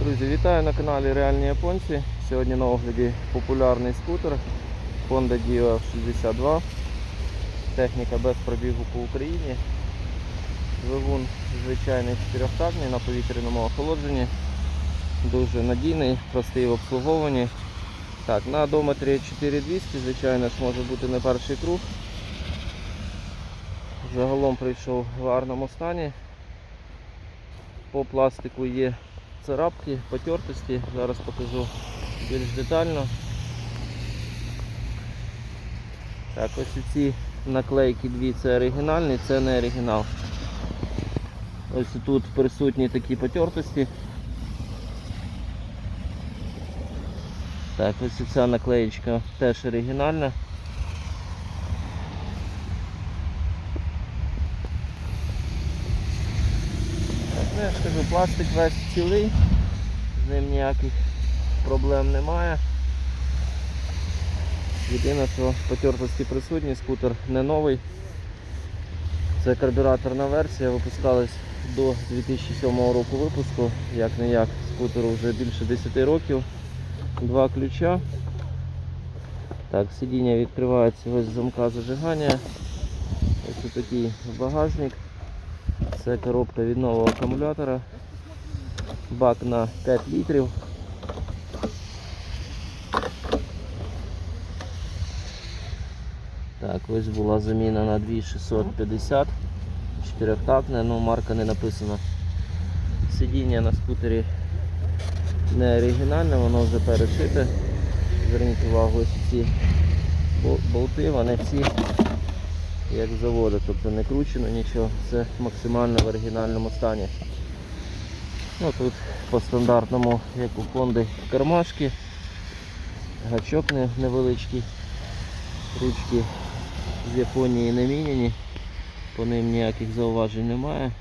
Друзі, вітаю на каналі Реальні Японці. Сьогодні на огляді популярний скутер Honda Dio 62. Техніка без пробігу по Україні. Двигун звичайний чотирьохтактний на повітряному охолодженні. Дуже надійний, простий в обслуговуванні. Так, на одометрі 4200, звичайно ж, може бути не перший круг. Загалом прийшов в гарному стані. По пластику є царапки, потертості. Зараз покажу більш детально. Так, ось ці наклейки дві це оригінальні, це не оригінал. Ось тут присутні такі потертості. Так, ось ця наклеєчка теж оригінальна. Ну, я ж кажу, пластик весь цілий, з ним ніяких проблем немає. Єдине, що потертості присутні, скутер не новий. Це карбюраторна версія, випускалась до 2007 року випуску, як не як, скутеру вже більше 10 років. Два ключа. Так, сидіння відкривається ось замка зажигання. Ось такий багажник. Це коробка від нового акумулятора. Бак на 5 літрів. Так, ось була заміна на 2650. Чотирьохтактне, ну марка не написана. Сидіння на скутері не оригінальне, воно вже перешите. Зверніть увагу, ось ці болти, вони всі як з заводу, тобто не кручено нічого, це максимально в оригінальному стані. Ну Тут по стандартному, як у Honda, кармашки, гачок невеличкий, ручки з Японії не міняні, по ним ніяких зауважень немає.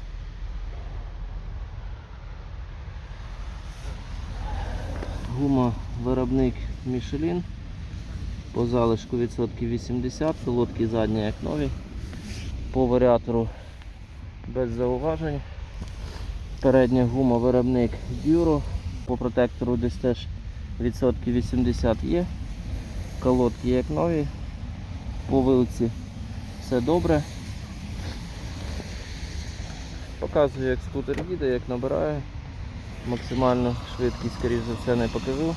Гума виробник Michelin. По залишку відсотків 80, колодки задні як нові. По варіатору без зауважень. Передня гума виробник Duro. По протектору десь теж відсотків 80 є. Колодки як нові. По вилці все добре. Показую, як скутер їде, як набирає. Максимальну швидкість, скоріш за все, не покажу.